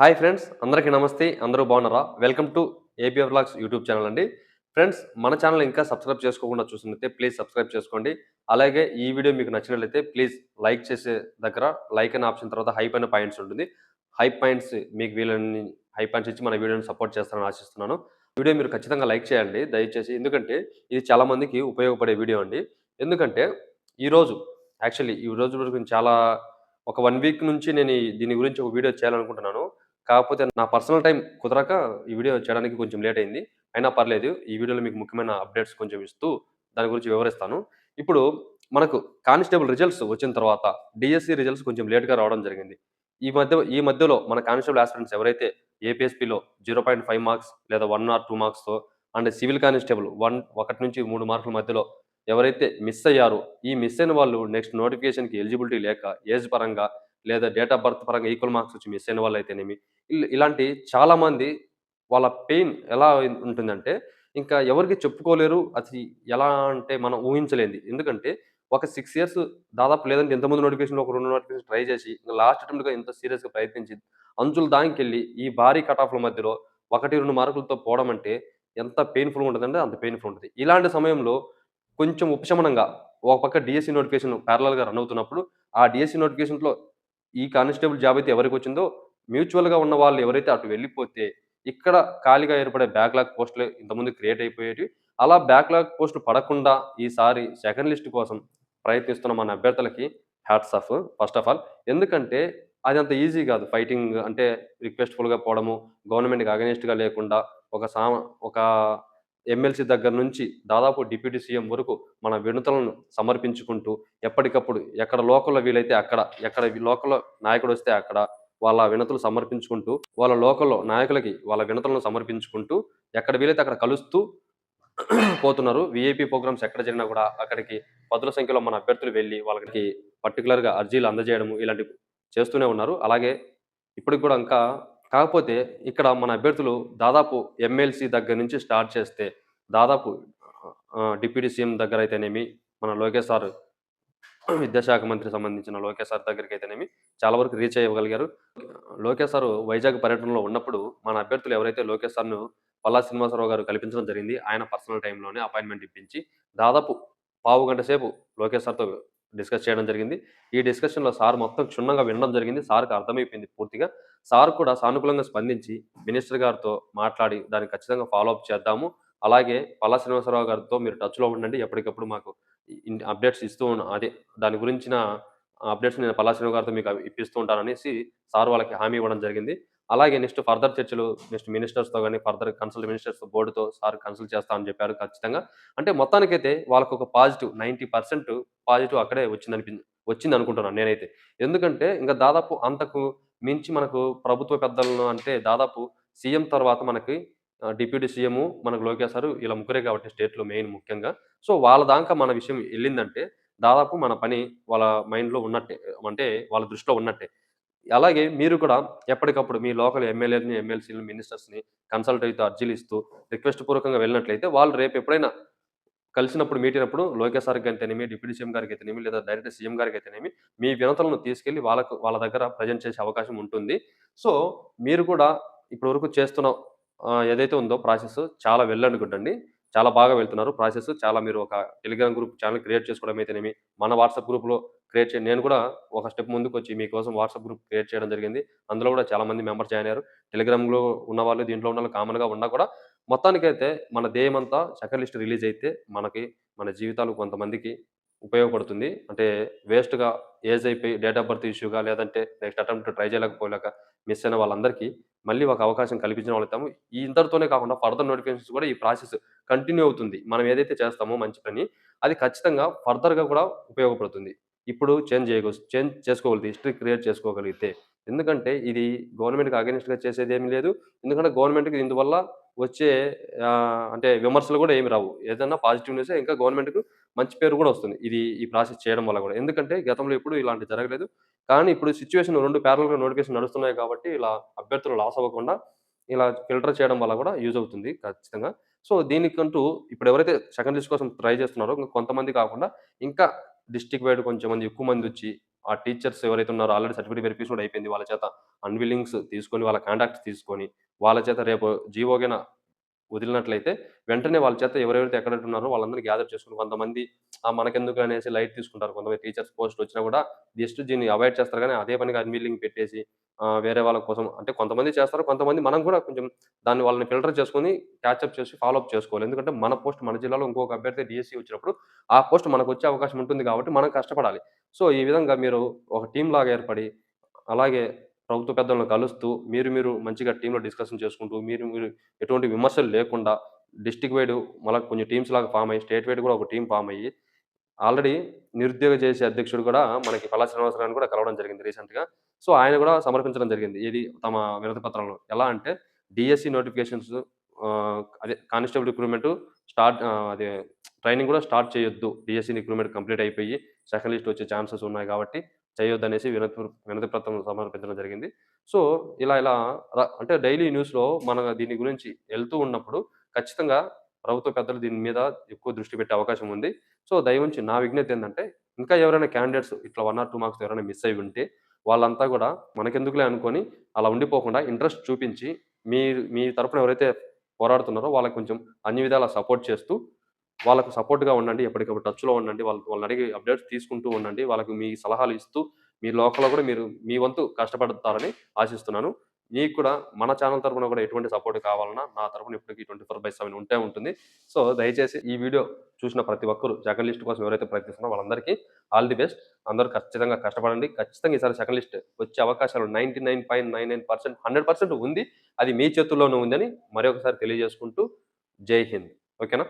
Hi friends అందరికీ నమస్తే అందరూ బాగున్నారా? Welcome to APF blogs YouTube channel అండి. ఫ్రెండ్స్ మన ఛానల్ ఇంకా సబ్స్క్రైబ్ చేసుకోకుండా చూసినట్లయితే ప్లీజ్ సబ్స్క్రైబ్ చేసుకోండి. అలాగే ఈ వీడియో మీకు నచ్చినట్లయితే ప్లీజ్ లైక్ చేసే దగ్గర లైక్ అనే ఆప్షన్ తర్వాత హై పైన పాయింట్స్ ఉంటుంది. హై పాయింట్స్ మీకు వీళ్ళని హై పాయింట్స్ ఇచ్చి మన వీడియోని సపోర్ట్ చేస్తారని ఆశిస్తున్నాను. వీడియో మీరు ఖచ్చితంగా లైక్ చేయండి దయచేసి. ఎందుకంటే ఇది చాలామందికి ఉపయోగపడే వీడియో అండి. ఎందుకంటే ఈరోజు యాక్చువల్లీ ఈ రోజు వరకు చాలా ఒక వన్ వీక్ నుంచి నేను దీని గురించి ఒక వీడియో చేయాలనుకుంటున్నాను. కాకపోతే నా పర్సనల్ టైం కుదరక ఈ వీడియో చేయడానికి కొంచెం లేట్ అయింది. అయినా పర్లేదు ఈ వీడియోలో మీకు ముఖ్యమైన అప్డేట్స్ కొంచెం ఇస్తూ దాని గురించి వివరిస్తాను. ఇప్పుడు మనకు కానిస్టేబుల్ రిజల్ట్స్ వచ్చిన తర్వాత డిఎస్సి రిజల్ట్స్ కొంచెం లేట్గా రావడం జరిగింది. ఈ మధ్య ఈ మధ్యలో మన కానిస్టేబుల్ ఆస్పిరెంట్స్ ఎవరైతే ఏపీఎస్పీలో జీరో పాయింట్ ఫైవ్ మార్క్స్ లేదా వన్ ఆర్ టూ మార్క్స్తో అండ్ సివిల్ కానిస్టేబుల్ వన్ ఒకటి నుంచి మూడు మార్కుల మధ్యలో ఎవరైతే మిస్ అయ్యారో ఈ మిస్ అయిన వాళ్ళు నెక్స్ట్ నోటిఫికేషన్కి ఎలిజిబిలిటీ లేక ఏజ్ పరంగా లేదా డేట్ ఆఫ్ బర్త్ పరంగా ఈక్వల్ మార్క్స్ వచ్చి మిస్ అయిన వాళ్ళు అయితేనేమి ఇలాంటి చాలామంది వాళ్ళ పెయిన్ ఎలా ఉంటుందంటే ఇంకా ఎవరికి చెప్పుకోలేరు అది ఎలా అంటే మనం ఊహించలేంది ఎందుకంటే ఒక సిక్స్ ఇయర్స్ దాదాపు లేదంటే ఎంతమంది నోటిఫికేషన్ ఒక రెండు నోటిఫికేషన్ ట్రై చేసి లాస్ట్ అటెంప్ట్గా ఎంత సీరియస్గా ప్రయత్నించి అంచులు దానికి వెళ్ళి ఈ భారీ కట్ ఆఫ్ల మధ్యలో ఒకటి రెండు మార్కులతో పోవడం అంటే ఎంత పెయిన్ఫుల్గా ఉంటుందంటే అంత పెయిన్ఫుల్ ఉంటుంది. ఇలాంటి సమయంలో కొంచెం ఉపశమనంగా ఒక పక్క డిఎస్సి నోటిఫికేషన్ ప్యారలల్గా రన్ అవుతున్నప్పుడు ఆ డిఎస్సి నోటిఫికేషన్లో ఈ కానిస్టేబుల్ జాబ్ అయితే ఎవరికి వచ్చిందో మ్యూచువల్గా ఉన్న వాళ్ళు ఎవరైతే అటు వెళ్ళిపోతే ఇక్కడ ఖాళీగా ఏర్పడే బ్యాక్లాగ్ పోస్టులు ఇంతకుముందు క్రియేట్ అయిపోయేవి అలా బ్యాక్లాగ్ పోస్టులు పడకుండా ఈసారి సెకండ్ లిస్ట్ కోసం ప్రయత్నిస్తున్న మన అభ్యర్థులకి hats off first of all. ఎందుకంటే అది అంత ఈజీ కాదు ఫైటింగ్ అంటే రిక్వెస్ట్ఫుల్గా పోవడము గవర్నమెంట్కి అగనిస్ట్గా లేకుండా ఒక సా ఒక ఎమ్మెల్సీ దగ్గర నుంచి దాదాపు డిప్యూటీ సీఎం వరకు మన వినతులను సమర్పించుకుంటూ ఎప్పటికప్పుడు ఎక్కడ లోకల్లో వీలైతే అక్కడ ఎక్కడ లోకల్లో నాయకుడు వస్తే అక్కడ వాళ్ళ వినతులు సమర్పించుకుంటూ వాళ్ళ లోకల్లో నాయకులకి వాళ్ళ వినతులను సమర్పించుకుంటూ ఎక్కడ వీలైతే అక్కడ కలుస్తూ పోతున్నారు. విఐపి ప్రోగ్రామ్స్ ఎక్కడ జరిగినా కూడా అక్కడికి పదుల సంఖ్యలో మన అభ్యర్థులు వెళ్ళి వాళ్ళకి పర్టికులర్గా అర్జీలు అందజేయడము ఇలాంటివి చేస్తూనే ఉన్నారు. అలాగే ఇప్పటికి కూడా ఇంకా కాకపోతే ఇక్కడ మన అభ్యర్థులు దాదాపు ఎమ్మెల్సీ దగ్గర నుంచి స్టార్ట్ చేస్తే దాదాపు డిప్యూటీ సీఎం దగ్గర అయితేనేమి మన లోకేష్ సార్ విద్యాశాఖ మంత్రి సంబంధించిన లోకేష్ సార్ దగ్గరికి అయితేనేమి చాలా వరకు రీచ్ అయ్యగలిగారు. లోకేష్ సార్ వైజాగ్ పర్యటనలో ఉన్నప్పుడు మన అభ్యర్థులు ఎవరైతే లోకేష్ సార్ను పల్లా శ్రీనివాసరావు గారు కల్పించడం జరిగింది ఆయన పర్సనల్ టైంలోనే అపాయింట్మెంట్ ఇప్పించి దాదాపు పావు గంట సేపు లోకేష్ సార్తో డిస్కస్ చేయడం జరిగింది. ఈ డిస్కషన్లో సార్ మొత్తం క్షుణ్ణంగా వినడం జరిగింది. సార్కి అర్థమైపోయింది పూర్తిగా. సార్ కూడా సానుకూలంగా స్పందించి మినిస్టర్ గారితో మాట్లాడి దాన్ని ఖచ్చితంగా ఫాలో అప్ చేద్దాము. అలాగే పల్లా శ్రీనివాసరావు గారితో మీరు టచ్లో ఉండండి. ఎప్పటికప్పుడు మాకు అప్డేట్స్ ఇస్తూ ఉన్న అదే దాని గురించిన అప్డేట్స్ నేను పల్లా శ్రీనివాస్ గారితో మీకు ఇప్పిస్తూ ఉంటాననేసి సార్ వాళ్ళకి హామీ ఇవ్వడం జరిగింది. అలాగే నెక్స్ట్ ఫర్దర్ చర్చలు నెక్స్ట్ మినిస్టర్స్తో కానీ ఫర్దర్ కన్సల్ట్ మినిస్టర్స్ బోర్డుతో సార్ కన్సల్ట్ చేస్తామని చెప్పారు ఖచ్చితంగా. అంటే మొత్తానికైతే వాళ్ళకు ఒక పాజిటివ్ నైంటీ పర్సెంట్ పాజిటివ్ అక్కడే వచ్చింది వచ్చింది అనుకుంటున్నాను నేనైతే. ఎందుకంటే ఇంకా దాదాపు అంతకు మించి మనకు ప్రభుత్వ పెద్దలను అంటే దాదాపు సీఎం తర్వాత మనకి డిప్యూటీ సీఎం మనకు లోకేష్ సార్ ఇలా ముగ్గురే కాబట్టి స్టేట్లో మెయిన్ ముఖ్యంగా. సో వాళ్ళ దాకా మన విషయం వెళ్ళిందంటే దాదాపు మన పని వాళ్ళ మైండ్లో ఉన్నట్టే అంటే వాళ్ళ దృష్టిలో ఉన్నట్టే. అలాగే మీరు కూడా ఎప్పటికప్పుడు మీ లోకల్ ఎమ్మెల్యేని ఎమ్మెల్సీని మినిస్టర్స్ని కన్సల్ట్ అయితే అర్జీలు ఇస్తూ రిక్వెస్ట్ పూర్వకంగా వెళ్ళినట్లయితే వాళ్ళు రేపు ఎప్పుడైనా కలిసినప్పుడు మీట్ అయినప్పుడు లోకేష్ సార్కి అయితేనేమి డిప్యూటీ సీఎం గారికి అయితేనేమి లేదా డైరెక్ట్ సీఎం గారికి అయితేనేమి మీ వినతులను తీసుకెళ్ళి వాళ్ళకు వాళ్ళ దగ్గర ప్రజెంట్ చేసే అవకాశం ఉంటుంది. సో మీరు కూడా ఇప్పటివరకు చేస్తున్న ఏదైతే ఉందో ప్రాసెస్ చాలా వెళ్ళనుకుంటండి. చాలా బాగా వెళ్తున్నారు. ప్రాసెస్ చాలా మీరు ఒక టెలిగ్రామ్ గ్రూప్ ఛానల్ క్రియేట్ చేసుకోవడం అయితేనేమి మన వాట్సాప్ గ్రూప్లో క్రియేట్ చేయండి నేను కూడా ఒక స్టెప్ ముందుకు వచ్చి మీకోసం వాట్సాప్ గ్రూప్ క్రియేట్ చేయడం జరిగింది. అందులో కూడా చాలా మంది మెంబర్స్ జాయిన్ అయ్యారు. టెలిగ్రామ్లో ఉన్న వాళ్ళు దీంట్లో ఉన్న వాళ్ళు కామన్గా ఉన్నా కూడా మొత్తానికైతే మన దేయమంతా అంతా లిస్ట్ రిలీజ్ అయితే మనకి మన జీవితాలు కొంతమందికి ఉపయోగపడుతుంది. అంటే వేస్ట్గా ఏజ్ అయిపోయి డేట్ ఆఫ్ బర్త్ ఇష్యూగా లేదంటే నెక్స్ట్ అటెంప్ట్ ట్రై చేయలేకపోలేక మిస్ అయిన వాళ్ళందరికీ మళ్ళీ ఒక అవకాశం కల్పించిన వాళ్ళతాము ఈ ఇంతటితోనే కాకుండా ఫర్దర్ నోటిఫికేషన్స్ కూడా ఈ ప్రాసెస్ కంటిన్యూ అవుతుంది. మనం ఏదైతే చేస్తామో మంచి పని అది ఖచ్చితంగా ఫర్దర్గా కూడా ఉపయోగపడుతుంది. ఇప్పుడు చేంజ్ చేయగ చేంజ్ చేసుకోగలిగితే హిస్టరీ క్రియేట్ చేసుకోగలిగితే. ఎందుకంటే ఇది గవర్నమెంట్కి అగెనిస్ట్గా చేసేది ఏమీ లేదు. ఎందుకంటే గవర్నమెంట్కి ఇందువల్ల వచ్చే అంటే విమర్శలు కూడా ఏమి రావు. ఏదైనా పాజిటివ్ న్యూస్ ఇంకా గవర్నమెంట్కి మంచి పేరు కూడా వస్తుంది. ఇది ఈ ప్రాసెస్ చేయడం వల్ల కూడా. ఎందుకంటే గతంలో ఎప్పుడు ఇలాంటి జరగలేదు. కానీ ఇప్పుడు సిచ్యువేషన్ రెండు ప్యారల్గా నోటిఫికేషన్ నడుస్తున్నాయి కాబట్టి ఇలా అభ్యర్థులు లాస్ అవ్వకుండా ఇలా ఫిల్టర్ చేయడం వల్ల కూడా యూజ్ అవుతుంది ఖచ్చితంగా. సో దీనికంటూ ఇప్పుడు ఎవరైతే సెకండ్ లిస్ట్ కోసం ట్రై చేస్తున్నారో ఇంకా కొంతమంది కాకుండా ఇంకా డిస్టిక్ వైడ్ కొంచెం మంది ఎక్కువ మంది వచ్చి ఆ టీచర్స్ ఎవరైతే ఉన్నారో ఆల్రెడీ సర్టిఫికేట్ వెరిఫికేషన్ కూడా అయిపోయింది. వాళ్ళ చేత అన్విల్లింగ్స్ తీసుకొని వాళ్ళ కాంటాక్ట్స్ తీసుకొని వాళ్ళ చేత రేపు జీవోగైన వదిలినట్లయితే వెంటనే వాళ్ళ చేత ఎవరెవరైతే ఎక్కడ ఉన్నారో వాళ్ళందరినీ గ్యాదర్ చేసుకుని కొంతమంది ఆ మనకెందుకు అనేసి లైట్ తీసుకుంటారు. కొంతమంది టీచర్స్ పోస్ట్ వచ్చినా కూడా జస్ట్ దీన్ని అవాయిడ్ చేస్తారు. కానీ అదే పనిగా అన్విల్లింగ్ పెట్టేసి వేరే వాళ్ళ కోసం అంటే కొంతమంది చేస్తారు. కొంతమంది మనం కూడా కొంచెం దాన్ని వాళ్ళని ఫిల్టర్ చేసుకొని క్యాచ్అప్ చేసి ఫాలో అప్ చేసుకోవాలి. ఎందుకంటే మన పోస్ట్ మన జిల్లాలో ఇంకొక అభ్యర్థి డిఎస్సి వచ్చినప్పుడు ఆ పోస్ట్ మనకు వచ్చే అవకాశం ఉంటుంది కాబట్టి మనం కష్టపడాలి. సో ఈ విధంగా మీరు ఒక టీం లాగా ఏర్పడి అలాగే ప్రభుత్వ పెద్దలను కలుస్తూ మీరు మీరు మంచిగా టీంలో డిస్కషన్ చేసుకుంటూ మీరు మీరు ఎటువంటి విమర్శలు లేకుండా డిస్టిక్ వైడ్ మళ్ళీ కొంచెం టీమ్స్ లాగా ఫామ్ అయ్యి స్టేట్ వైడ్ కూడా ఒక టీం ఫామ్ అయ్యి ఆల్రెడీ నిరుద్యోగ చేసే అధ్యక్షుడు కూడా మనకి పల్లా శ్రీనివాసరావు కూడా కలవడం జరిగింది రీసెంట్గా. సో ఆయన కూడా సమర్పించడం జరిగింది. ఇది తమ వినతి పత్రంలో ఎలా అంటే డిఎస్సి నోటిఫికేషన్స్ అదే కానిస్టేబుల్ రిక్రూట్మెంట్ స్టార్ట్ అదే ట్రైనింగ్ కూడా స్టార్ట్ చేయొద్దు. డిఎస్సి రిక్రూట్మెంట్ కంప్లీట్ అయిపోయి సెకండ్ లిస్ట్ వచ్చే ఛాన్సెస్ ఉన్నాయి కాబట్టి చేయొద్దు అనేసి వినతి వినతి పత్రం సమర్పించడం జరిగింది. సో ఇలా ఇలా అంటే డైలీ న్యూస్లో మన దీని గురించి వెళ్తూ ఉన్నప్పుడు ఖచ్చితంగా ప్రభుత్వ పెద్దలు దీని మీద ఎక్కువ దృష్టి పెట్టే అవకాశం ఉంది. సో దయవుంచి నా విజ్ఞప్తి ఏంటంటే ఇంకా ఎవరైనా క్యాండిడేట్స్ ఇట్లా వన్ ఆర్ టూ మార్క్స్ ఎవరైనా మిస్ అయి ఉంటే వాళ్ళంతా కూడా మనకెందుకులే అనుకొని అలా ఉండిపోకుండా ఇంట్రెస్ట్ చూపించి మీ మీ తరపున ఎవరైతే పోరాడుతున్నారో వాళ్ళకి కొంచెం అన్ని విధాలా సపోర్ట్ చేస్తూ వాళ్ళకు సపోర్ట్గా ఉండండి ఎప్పటికప్పుడు టచ్లో ఉండండి వాళ్ళ వాళ్ళని అడిగి అప్డేట్స్ తీసుకుంటూ ఉండండి వాళ్ళకి మీ సలహాలు ఇస్తూ మీ లోకల్లో కూడా మీరు మీ వంతు కష్టపడతారని ఆశిస్తున్నాను. మీకు కూడా మన ఛానల్ తరపున కూడా ఎటువంటి సపోర్ట్ కావాలన్నా నా తరఫున ఇప్పటికీ ట్వంటీ ఫోర్ బై సెవెన్ ఉంటే ఉంటుంది. సో దయచేసి ఈ వీడియో చూసిన ప్రతి ఒక్కరు సెకండ్ లిస్ట్ కోసం ఎవరైతే ప్రయత్నిస్తున్నారో వాళ్ళందరికీ ఆల్ ది బెస్ట్ అందరూ ఖచ్చితంగా కష్టపడండి. ఖచ్చితంగా ఈసారి సెకండ్ లిస్ట్ వచ్చే అవకాశాలు ninety nine point nine nine percent hundred percent ఉంది. అది మీ చేతుల్లోనూ ఉందని మరొకసారి తెలియజేసుకుంటూ జై హింద్. ఓకేనా?